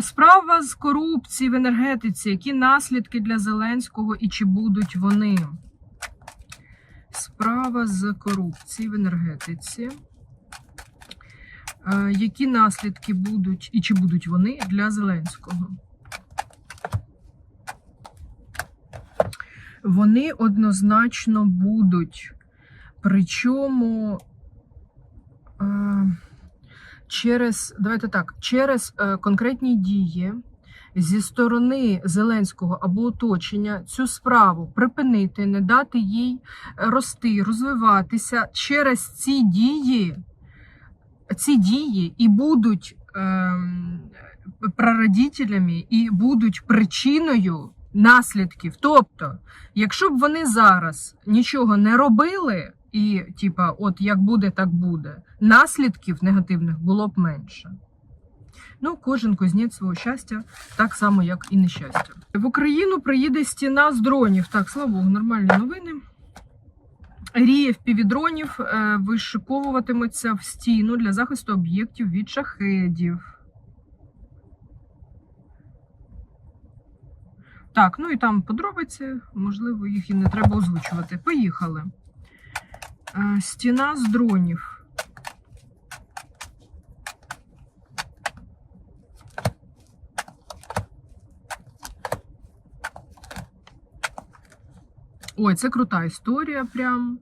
Справа з корупції в енергетиці. Які наслідки для Зеленського і чи будуть вони? Справа з корупції в енергетиці. Які наслідки будуть і чи будуть вони для Зеленського? Вони однозначно будуть. Причому через, давайте так, через е, конкретні дії зі сторони Зеленського або оточення цю справу припинити, не дати їй рости, розвиватися через ці дії, ці дії і будуть ем, прародителями, і будуть причиною наслідків. Тобто, якщо б вони зараз нічого не робили, і, типа, от як буде, так буде, наслідків негативних було б менше. Ну, кожен кузнець свого щастя, так само, як і нещастя. В Україну приїде стіна з дронів. Так, слава Богу, нормальні новини. Рії впівдронів е, вишиковуватимуться в стіну для захисту об'єктів від шахедів. Так, ну і там подробиці, можливо, їх і не треба озвучувати. Поїхали. Стіна з дронів. Ой, це крута історія. Прям.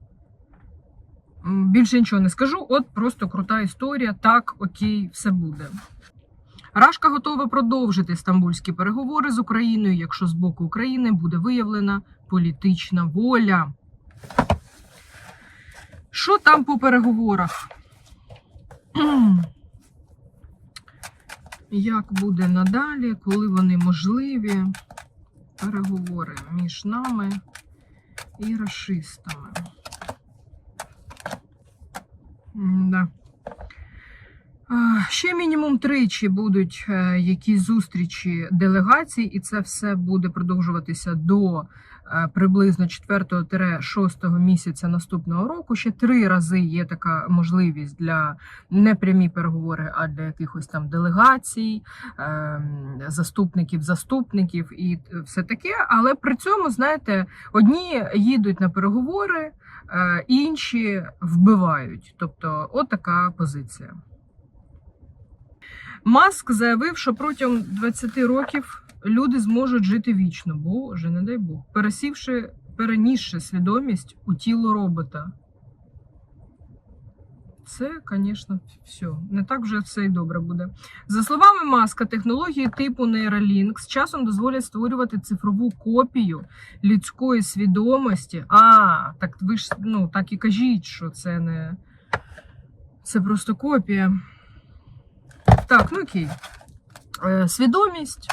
Більше нічого не скажу. От просто крута історія. Так, окей, все буде. Рашка готова продовжити стамбульські переговори з Україною, якщо з боку України буде виявлена політична воля. Що там по переговорах? Як буде надалі, коли вони можливі? Переговори між нами і расистами. Да. Ще мінімум тричі будуть е, якісь зустрічі делегацій, і це все буде продовжуватися до е, приблизно 4-6 місяця наступного року. Ще три рази є така можливість для не прямі переговори, а для якихось там делегацій, ем, заступників, заступників і все таке. Але при цьому, знаєте, одні їдуть на переговори, е, інші вбивають. Тобто, от така позиція. Маск заявив, що протягом 20 років люди зможуть жити вічно. Боже, не дай Бог, пересівши, перенісши свідомість у тіло робота. Це, звісно, все. Не так вже все і добре буде. За словами Маска, технології типу Neuralink з часом дозволять створювати цифрову копію людської свідомості. А, так ви ж ну, так і кажіть, що це не. Це просто копія. Так, ну окей. Е, Свідомість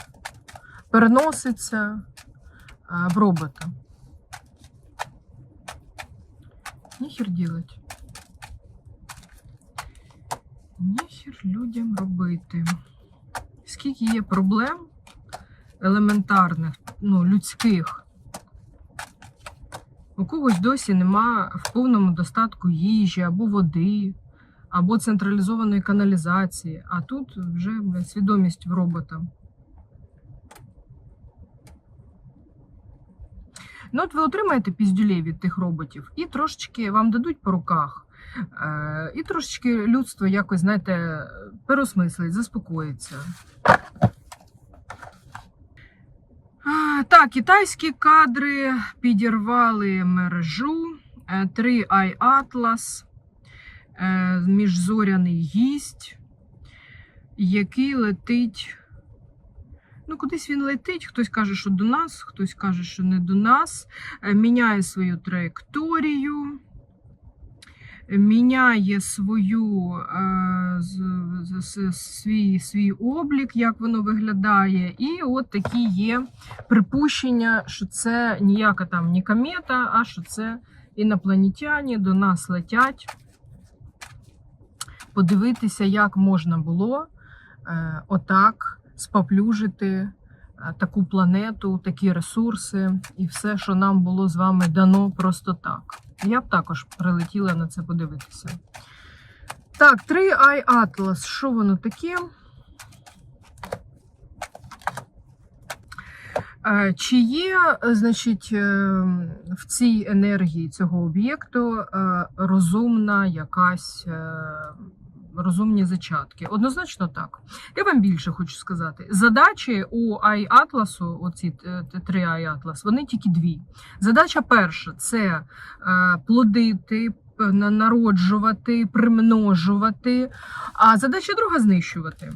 переноситься е, в робота. Ніхер ділать. Ніхер людям робити. Скільки є проблем елементарних, ну, людських. У когось досі нема в повному достатку їжі або води, або централізованої каналізації, а тут вже свідомість в робота. Ну, от ви отримаєте піздюлей від тих роботів, і трошечки вам дадуть по руках. Е, і трошечки людство якось, знаєте, переосмислить, заспокоїться. Так, китайські кадри підірвали мережу. 3 i Atlas, е, міжзоряний гість, який летить. Ну, кудись він летить, хтось каже, що до нас, хтось каже, що не до нас. Е, Міняє свою траєкторію, міняє свою е, свій, свій облік, як воно виглядає. І от такі є припущення, що це ніяка там не комета, а що це інопланетяні до нас летять. Подивитися, як можна було е, отак споплюжити е, таку планету, такі ресурси і все, що нам було з вами дано просто так. Я б також прилетіла на це подивитися. Так, 3i Atlas. Що воно таке? Е, Чи є, значить, в цій енергії цього об'єкту розумна якась розумні зачатки? Однозначно так. Я вам більше хочу сказати. Задачі у Ай-Атласу, оці е, три Ай-Атлас, вони тільки дві. Задача перша це е, плодити, народжувати, примножувати, а задача друга знищувати.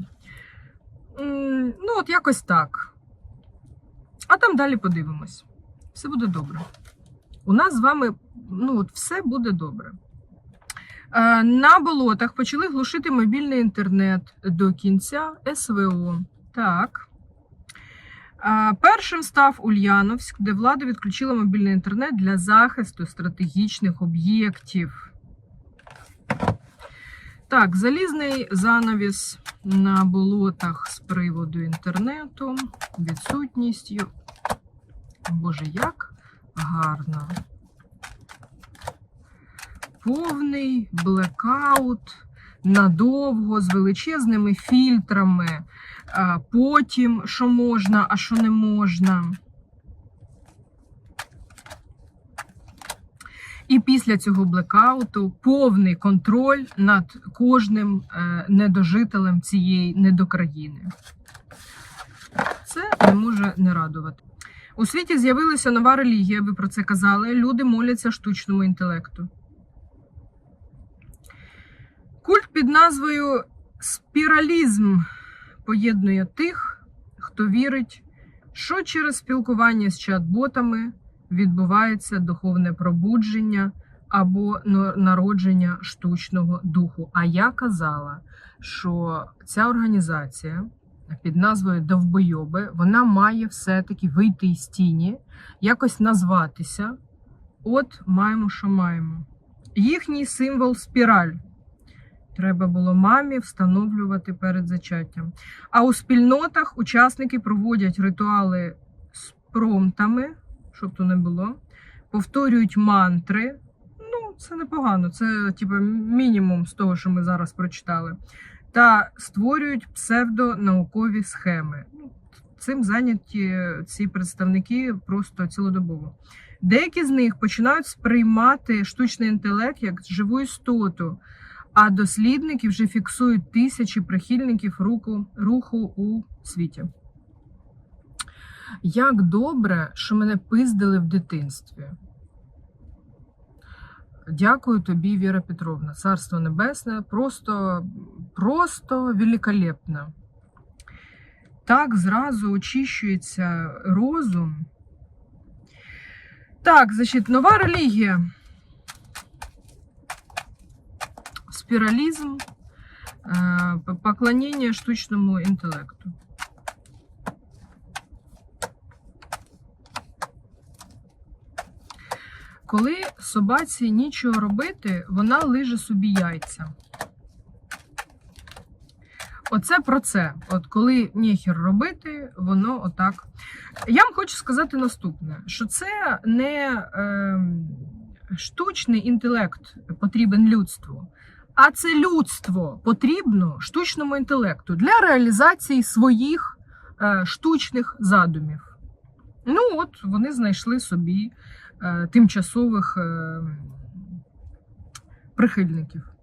Ну, от якось так. А там далі подивимось. Все буде добре. У нас з вами ну, от все буде добре. Е, На болотах почали глушити мобільний інтернет до кінця СВО. Так. Е, Першим став Ульяновськ, де влада відключила мобільний інтернет для захисту стратегічних об'єктів. Так, залізний занавіс на болотах з приводу інтернету, відсутністю. Боже, як гарно. Повний блекаут надовго з величезними фільтрами. Потім, що можна, а що не можна. І після цього блекауту повний контроль над кожним е, недожителем цієї недокраїни. Це не може не радувати. У світі з'явилася нова релігія, ви про це казали. Люди моляться штучному інтелекту. Культ під назвою спіралізм поєднує тих, хто вірить, що через спілкування з чат-ботами відбувається духовне пробудження або народження штучного духу. А я казала, що ця організація під назвою Довбойоби вона має все-таки вийти із тіні, якось назватися. От маємо, що маємо. Їхній символ спіраль. Треба було мамі встановлювати перед зачаттям. А у спільнотах учасники проводять ритуали з промтами, щоб то не було, повторюють мантри. Ну, це непогано, це типу, мінімум з того, що ми зараз прочитали. Та створюють псевдонаукові схеми. Ну, Цим зайняті ці представники просто цілодобово. Деякі з них починають сприймати штучний інтелект як живу істоту, а дослідники вже фіксують тисячі прихильників руху, руху у світі. Як добре, що мене пиздили в дитинстві. Дякую тобі, Віра Петровна. Царство Небесне, просто, просто великолепно. Так зразу очищується розум. Так, значить, нова релігія. Спіралізм, е, поклоніння штучному інтелекту. Коли собаці нічого робити, вона лиже собі яйця. Оце про це. От коли нехер робити, воно отак. Я вам хочу сказати наступне: що це не е, штучний інтелект потрібен людству, а це людство потрібно штучному інтелекту для реалізації своїх е, штучних задумів. Ну, от вони знайшли собі е, тимчасових е, прихильників.